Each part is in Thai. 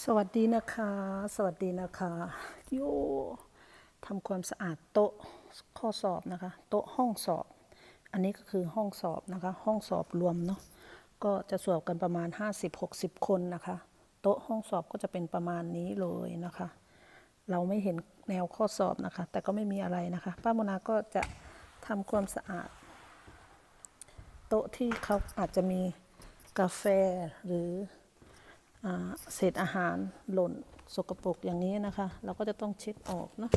สวัสดีนะคะ สวัสดีนะคะ โยทำความสะอาดโต๊ะข้อสอบนะคะ โต๊ะห้องสอบ อันนี้ก็คือห้องสอบนะคะ ห้องสอบรวมเนาะ ก็จะสอบกันประมาณ 50-60 คนนะคะ โต๊ะห้องสอบก็จะเป็นประมาณนี้เลยนะคะ เราไม่เห็นแนวข้อสอบนะคะ แต่ก็ไม่มีอะไรนะคะ ป้าโมนาก็จะทำความสะอาด โต๊ะที่เขาอาจจะมีกาแฟหรือ เศษอาหารหล่นสกปรกอย่างนี้นะคะ เราก็จะต้องเช็ดออกเนาะ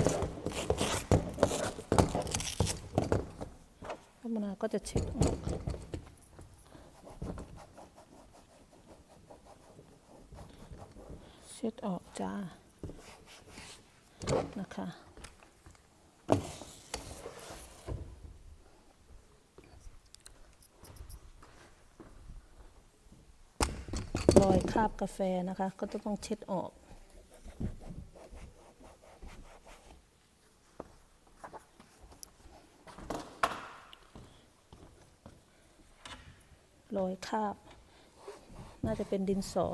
พมนาก็จะเช็ดออกเช็ดออกจ้านะคะ รอยคราบกาแฟนะคะ ก็จะต้องเช็ดออกรอยคราบ น่าจะเป็นดินสอ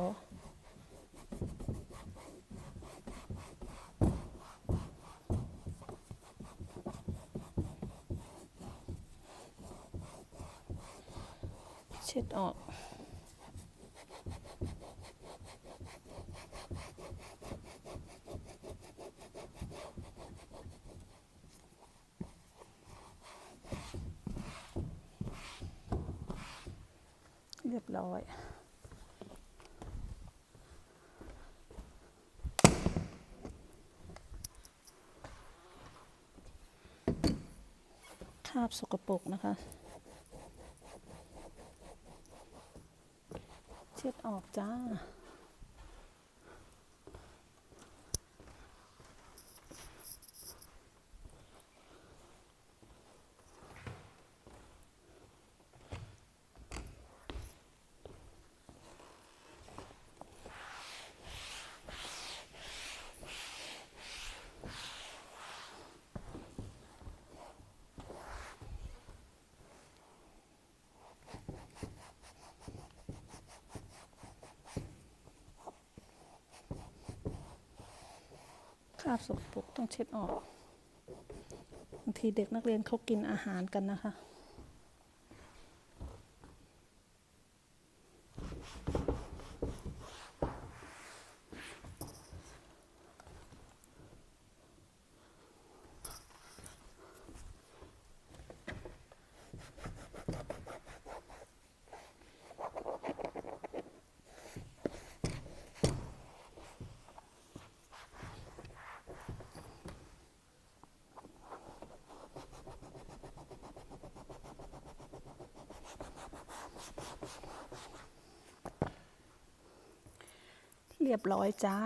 เช็ดออก เรียบร้อย คาบสกปรกนะคะ เช็ดออกจ้า คราบสกปรกต้องเช็ดออกบางทีเด็กนักเรียนเขากินอาหารกันนะคะ รียบร้อยจ้า